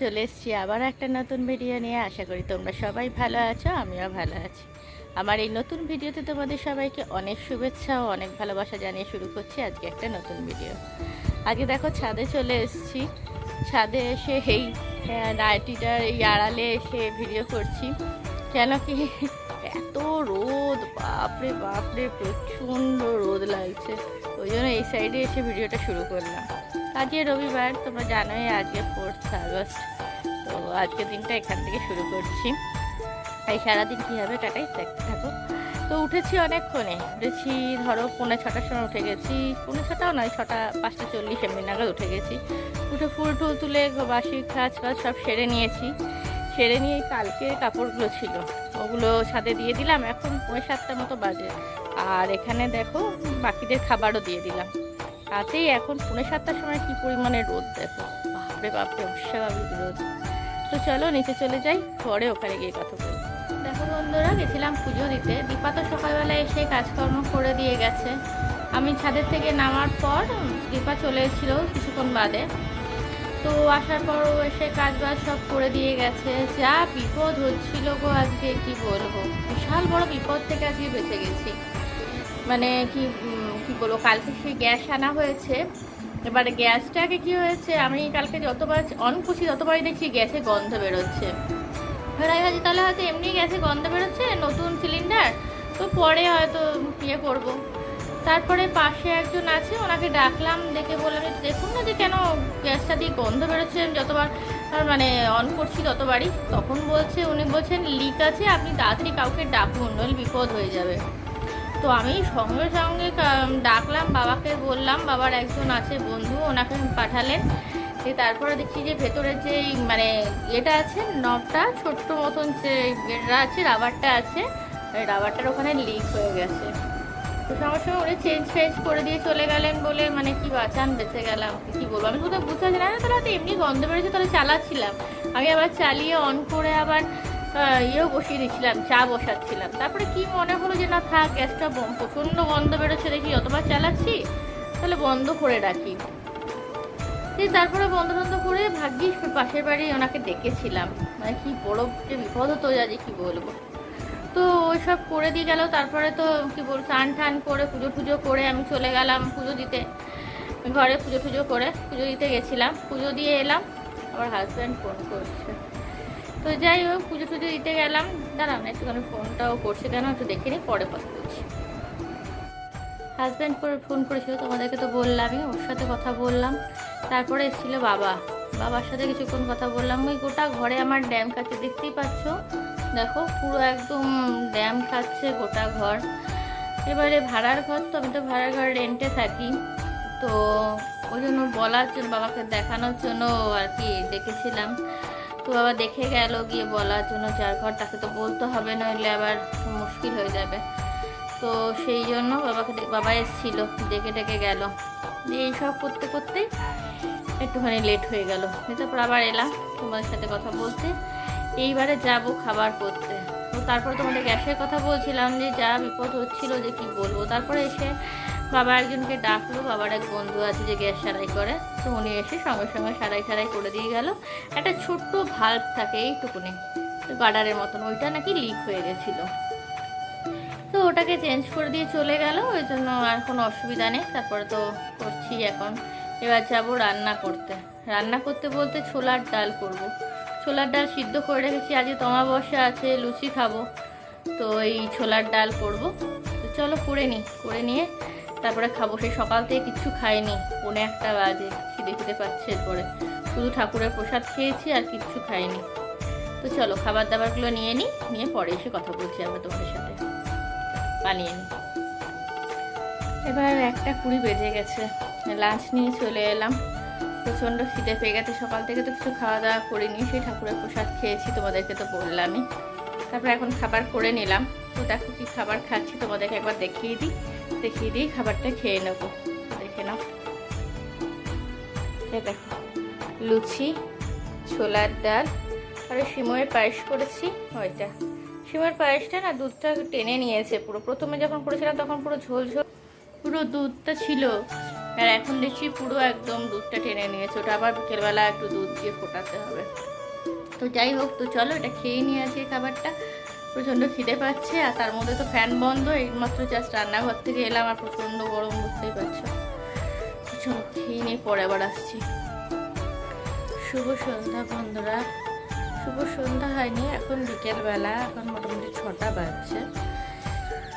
চলে এসেছি আবার একটা নতুন ভিডিও নিয়ে। আশা করি তোমরা সবাই ভালো আছো আমিও ভালো আছি। আমার এই নতুন ভিডিওতে তোমাদের সবাইকে অনেক শুভেচ্ছা ও অনেক ভালোবাসা জানিয়ে শুরু করছি আজকে একটা নতুন ভিডিও আজকে দেখো ছাদে চলে এসেছি। ছাদে এসে এই আহ, নাইটিটার এই আড়ালে এসে ভিডিও করছি। কেন কি এত রোদ বাপরে বাপরে প্রচণ্ড রোদ লাগছে। ওই জন্য এই সাইডে এসে ভিডিওটা শুরু করলাম। আজকে রবিবার, তোমরা জানোই আজকে ফোর্থ আগস্ট। তো আজকের দিনটা এখান থেকে শুরু করছি। এই সারাদিন কী হবে টাটাই দেখতে থাকো। তো উঠেছি অনেকক্ষণে। উঠেছি, ধরো পৌনে ছটার সময় উঠে গেছি। পৌনে ছটাও নয়, ছটা, পাঁচটা চল্লিশ এমনি নাগাদ উঠে গেছি। উঠে ফুল টুল তুলে বাসি কাজ ফাজ সব সেরে নিয়েছি। সেরে নিয়ে কালকে কাপড়গুলো ছিল। ওগুলো ছাদে দিয়ে দিলাম। এখন পৌনে সাতটার মতো বাজে। আর এখানে দেখো, বাকিদের খাবারও দিয়ে দিলাম। তাতেই এখন পৌনে সাতটার সময় কি পরিমাণে রোদ দেখো। বাপরে বাপরে অস্বাভাবিক রোদ তো চলো নিচে চলে যাই, পরে ওখানে গিয়ে কথা বলব। দেখো বন্ধুরা, গেছিলাম পুজো দিতে। দীপা তো সকালবেলা এসে কাজকর্ম করে দিয়ে গেছে। আমি ছাদের থেকে নামার পর দীপা চলে এসেছিল কিছুক্ষণ বাদে। তো আসার পর ও এসে কাজ বাজ সব করে দিয়ে গেছে। যা বিপদ হচ্ছিল গো আজকে, কি বলব? বিশাল বড় বিপদ থেকে আজকে বেঁচে গেছি। মানে কি কি বলব, কালকে সেই গ্যাস আনা হয়েছে। এবারে গ্যাসটাকে কি হয়েছে, আমি কালকে যতবার অন করছি, ততবারই দেখছি গ্যাসে গন্ধ বেরোচ্ছে। এবার আমি ভাবছি, তাহলে হয়তো এমনি গ্যাসে গন্ধ বেরোচ্ছে, নতুন সিলিন্ডার তো পরে হয়তো ইয়ে করব। তারপরে পাশে একজন আছে, ওনাকে ডাকলাম, দেখে বললাম যে, দেখুন না যে কেন গ্যাসটা দিয়ে গন্ধ বেরোচ্ছে যতবার মানে অন করছি ততবারই। তখন বলছে, উনি বলছেন, লিক আছে, আপনি তাড়াতাড়ি কাউকে ডাকুন, নইলে বিপদ হয়ে যাবে। তো আমি সঙ্গে সঙ্গে ডাকলাম, বাবাকে বললাম, বাবার একজন আছে, বন্ধু, ওনাকে পাঠালেন। দিয়ে তারপরে দেখছি যে ভেতরে যে মানে এটা আছে, নবটা, ছোট্ট মতন যে এটা আছে, রাবারটা আছে রাবারটার ওখানে লিক হয়ে গেছে। তো সঙ্গে সঙ্গে উনি চেঞ্জ ফেঞ্জ করে দিয়ে চলে গেলেন বলে মানে কি বাঁচান, বেঁচে গেলাম, কি বলব? আমি কোথাও বুঝতে পারছি না তাহলে হয়তো এমনি গন্ধ বেরোচ্ছে, তাহলে চালাচ্ছিলাম। আমি আবার চালিয়ে অন করে আবার ইয়েও বসিয়ে দিচ্ছিলাম, চা বসাচ্ছিলাম। তারপরে কি মনে হলো যে, না থাক, গ্যাসটা প্রচণ্ড গন্ধ বেরোচ্ছে, দেখি যতবার চালাচ্ছি, তাহলে বন্ধ করে রাখি। তারপরে বন্ধ বন্ধ করে ভাগ্যিস পাশের বাড়ি ওনাকে ডেকেছিলাম। মানে কি বড় যে বিপদ হতো, যা যে কি বলব। তো ওই সব করে দিয়ে গেল, তারপরে তো কি বল টান টান করে পুজো টুজো করে আমি চলে গেলাম পুজো দিতে। ঘরে পুজো টুজো করে পুজো দিতে গেছিলাম। পুজো দিয়ে এলাম আমার হাজব্যান্ড ফোন করছে। তো যাই হোক, পুজো টুজো দিতে গেলাম। দাঁড়ান একটুখানি ফোনটাও করছে কেন? একটু দেখে নিই, পরে কথা বলছি। হাজব্যান্ড করে ফোন করেছিল, তোমাদেরকে তো বললামই, ওর সাথে কথা বললাম। তারপরে এসেছিল বাবা। বাবার সাথে কিছুক্ষণ কথা বললাম। ওই গোটা ঘরে আমার ড্যাম খাচ্ছে, দেখতেই পাচ্ছ? দেখো, পুরো একদম ড্যাম খাচ্ছে গোটা ঘর। এবারে ভাড়ার ঘর তো, আমি তো ভাড়ার ঘর রেন্টে থাকি। তো ওই জন্য বলার জন্য, বাবাকে দেখানোর জন্য আর কি ডেকেছিলাম তো বাবা দেখে গেল, গিয়ে বলার জন্য যার ঘর, তাকে তো বলতে হবে, নইলে আবার মুশকিল হয়ে যাবে। তো সেই জন্য বাবাকে বাবা এসেছিল, ডেকে ডেকে গেল। দিয়ে এইসব করতে করতেই একটুখানি লেট হয়ে গেল। তারপর আবার এলাম তোমাদের সাথে কথা বলতে। এইবারে যাব খাবার করতে। তো তারপর তোমাদের গ্যাসের কথা বলছিলাম যে যা বিপদ হচ্ছিল যে কি বলব। তারপরে এসে বাবা একজনকে ডাকলো, বাবার এক বন্ধু আছে যে গ্যাস সারাই করে, তো উনি এসে সঙ্গে সঙ্গে সারাই সারাই করে দিয়ে গেল। একটা ছোট্ট ভাল্ব থাকে এইটুকুনি গার্ডারের মতন, ওইটা নাকি লিক হয়ে গেছিল। তো ওটাকে চেঞ্জ করে দিয়ে চলে গেল, ওই জন্য আর কোনো অসুবিধা নেই, তারপরে তো করছি এখন। এবার যাব রান্না করতে। রান্না করতে বলতে ছোলার ডাল করব। ছোলার ডাল সিদ্ধ করে রেখেছি, আজকে তোমা বসা আছে, লুচি খাব। তো এই ছোলার ডাল করব। তো চলো করে নিই, করে নিয়ে তারপরে খাব। সেই সকাল থেকে কিচ্ছু খাইনি পৌনে একটা বাজে। খিদে খিদে পাচ্ছে এরপরে। শুধু ঠাকুরের প্রসাদ খেয়েছি আর কিচ্ছু খাইনি তো চলো খাবার দাবারগুলো নিয়ে নিই নিয়ে পরে এসে কথা বলছি আমরা তোমাদের সাথে। বানিয়ে নিই এবার একটা কুড়ি বেজে গেছে। লাঞ্চ নিয়ে চলে এলাম। প্রচণ্ড খিদে পেয়ে গেছে। সকাল থেকে তো কিছু খাওয়া দাওয়া করিনি। সেই ঠাকুরের প্রসাদ খেয়েছি তোমাদেরকে তো বললামই। তারপরে এখন খাবার করে নিলাম। তো দেখো কি খাবার খাচ্ছি তোমাদেরকে একবার দেখিয়ে দিই। দেখিয়ে দিয়ে খাবারটা খেয়ে নেব। দেখে নাও। দেখো, লুচি, ছোলার ডাল, আর সিময়ের পায়েস করেছি, ওইটা। সিমের পায়েসটা না দুধটা টেনে নিয়েছে পুরো। প্রথমে যখন করেছিলাম তখন পুরো ঝোল ঝোল, পুরো দুধটা ছিল। আর এখন দেখছি পুরো একদম দুধটা টেনে নিয়েছে। ওটা আবার বিকেলবেলা একটু দুধ দিয়ে ফোটাতে হবে। তো যাই হোক, তো চলো এটা খেয়ে নিয়ে আসি খাবারটা। প্রচণ্ড খিদে পাচ্ছে আর তার মধ্যে তো ফ্যান বন্ধ, এইমাত্র জাস্ট রান্নাঘর থেকে এলাম আর প্রচণ্ড গরম, বুঝতেই পারছ। চলো খেয়ে নিয়ে পরে আবার আসছি। শুভ সন্ধ্যা বন্ধুরা। শুভ সন্ধ্যা হয়নি, এখন বিকেলবেলা, এখন মোটামুটি ছটা বাজছে।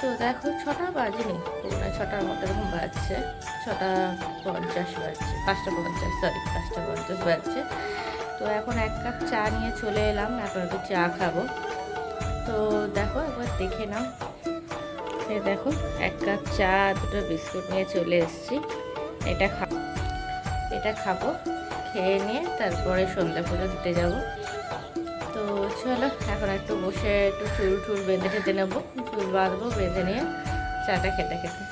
তো দেখো, ছটা বাজেনি পুরো ছটার মতো এরকম বাজছে। ছটা পঞ্চাশ বাজছে, পাঁচটা পঞ্চাশ সরি পাঁচটা পঞ্চাশ বাজছে। তো এখন এক কাপ চা নিয়ে চলে এলাম, এখন একটু চা খাব। তো দেখো, একবার দেখে নাও। সে দেখো, এক কাপ চা, দুটো বিস্কুট নিয়ে চলে এসেছি। এটা খা, এটা খাব, খেয়ে নিয়ে তারপরে সন্ধ্যা পুজো দিতে যাব। তো চলো, এখন একটু বসে একটু চুল টুল বেঁধে খেতে নেব। চুল বাঁধবো, বেঁধে নিয়ে চাটা খেতে খেতে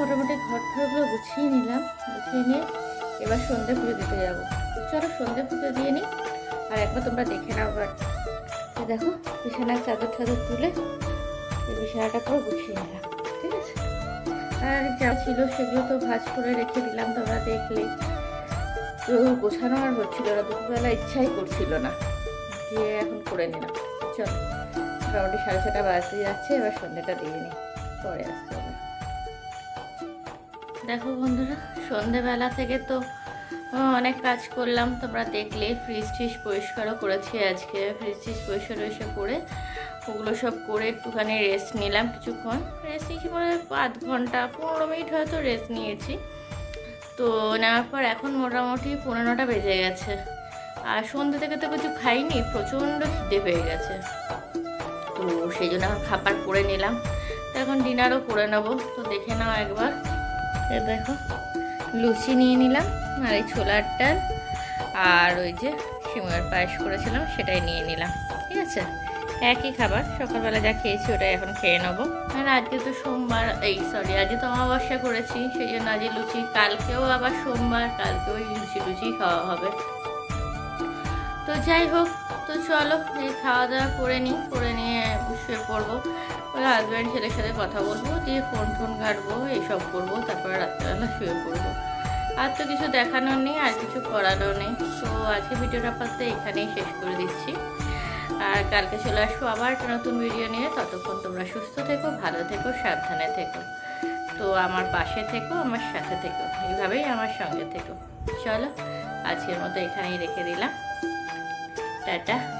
মোটামুটি ঘর ঠরগুলো গুছিয়ে নিলাম, গুছিয়ে নিয়ে এবার সন্ধে পুজো দিতে যাব। চলো সন্ধে পুজো দিয়ে নিই, আর একবার তোমরা দেখে নাও এই দেখো, বিছানার চাদর টাদর তুলে এই বিছানাটা পুরো গুছিয়ে নিলাম, ঠিক আছে? আর যা ছিল সেগুলো তো ভাজ করে রেখে দিলাম, তোমরা দেখলে। তো গোছানো আর হচ্ছিল না, দুপুরবেলা ইচ্ছাই করছিল না। দিয়ে এখন করে নিলাম। চলো, মোটামুটি সাড়ে ছটা বাজতে যাচ্ছে, এবার সন্ধ্যেটা দিয়ে নিই, পরে আসতে দেখো বন্ধুরা, সন্ধেবেলা থেকে তো অনেক কাজ করলাম। তোমরা দেখলে ফ্রিজ ট্রিজ পরিষ্কারও করেছি আজকে। ফ্রিজ ট্রিজ পরিষ্কার টরিষ্কার করে, ওগুলো সব করে একটুখানি রেস্ট নিলাম কিছুক্ষণ। রেস্ট নিয়েছি মানে আধ ঘণ্টা, পনেরো মিনিট হয়তো রেস্ট নিয়েছি। তো নেওয়ার পর এখন মোটামুটি পনেরোটা বেজে গেছে। আর সন্ধ্যে থেকে তো কিছু খাইনি, প্রচণ্ড খিদে পেয়ে গেছে। তো সেই জন্য এখন খাবার করে নিলাম। তো এখন ডিনারও করে নেব। তো দেখে নাও একবার। দেখো, লুচি নিয়ে নিলাম, আর এই ছোলার ডাল আর ওই যে সিময়ের পায়েস করেছিলাম, সেটাই নিয়ে নিলাম, ঠিক আছে? একই খাবার, সকালবেলা যা খেয়েছি ওটাই এখন খেয়ে নেব। আর আজকে তো সোমবার, এই সরি আজকে তো অমাবস্যা করেছি, সেই জন্য আজকে লুচি, কালকেও আবার সোমবার, কালকেও লুচি লুচি খাওয়া হবে। তো যাই হোক, তো চলো, এই খাওয়া দাওয়া করে নিই, করে নিয়ে শুয়ে পড়ব। ওই হাজব্যান্ড ছেলের সাথে কথা বলব দিয়ে ফোন টোন ঘাটবো এইসব করব, তারপরে রাত্রেবেলা শুয়ে পড়ব। আর তো কিছু দেখানোর নেই, আর কিছু করারও নেই। তো আজকে ভিডিওটা আপাতত এখানেই শেষ করে দিচ্ছি। আর কালকে চলে আসব আবার একটা নতুন ভিডিও নিয়ে। ততক্ষণ তোমরা সুস্থ থেকো, ভালো থেকো, সাবধানে থেকো। তো আমার পাশে থেকো, আমার সাথে থেকো। এইভাবেই আমার সঙ্গে থেকো। চলো, আজকের মতো এখানেই রেখে দিলাম। টাটা।